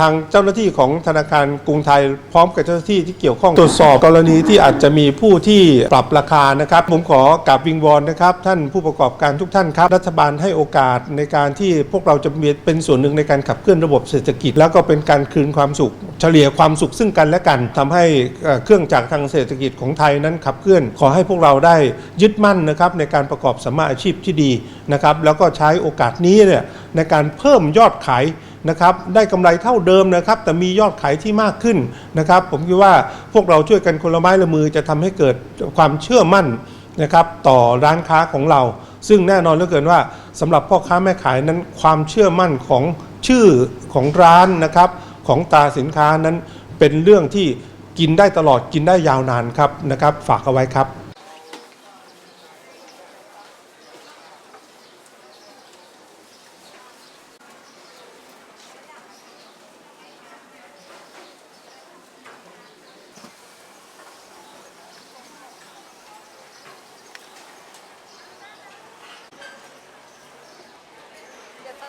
ทางเจ้าหน้าที่ของธนาคารกรุงไทยพร้อมกับเจ้าหน้าที่ที่เกี่ยวข้องตรวจสอบกรณีที่อาจจะมีผู้ที่ปรับราคานะครับ ผมขอกราบวิงวอนนะครับ ท่านผู้ประกอบการทุกท่านครับ รัฐบาลให้โอกาสในการที่พวกเราจะมีเป็นส่วนหนึ่งในการขับเคลื่อนระบบเศรษฐกิจ แล้วก็เป็นการคืนความสุข เฉลี่ยความสุขซึ่งกันและกันทำให้เอ่อเครื่องจักรทางเศรษฐกิจของไทยนั้นขับเคลื่อน ขอให้พวกเราได้ยึดมั่นนะครับในการประกอบสัมมาอาชีพที่ดีนะครับแล้วก็ใช้โอกาสนี้เนี่ยในการเพิ่มยอดขาย นะครับได้กำไรเท่าเดิมนะครับ แต่มียอดขายที่มากขึ้นนะครับ ผมคิดว่าพวกเราช่วยกันคนละไม้ละมือจะทำให้เกิดความเชื่อมั่นนะครับต่อร้านค้าของเรา ซึ่งแน่นอนเหลือเกินว่าสำหรับพ่อค้าแม่ขายนั้นความเชื่อมั่นของชื่อของร้านนะครับของตราสินค้านั้นเป็นเรื่องที่กินได้ตลอดกินได้ยาวนานครับนะครับ ฝากเอาไว้ครับ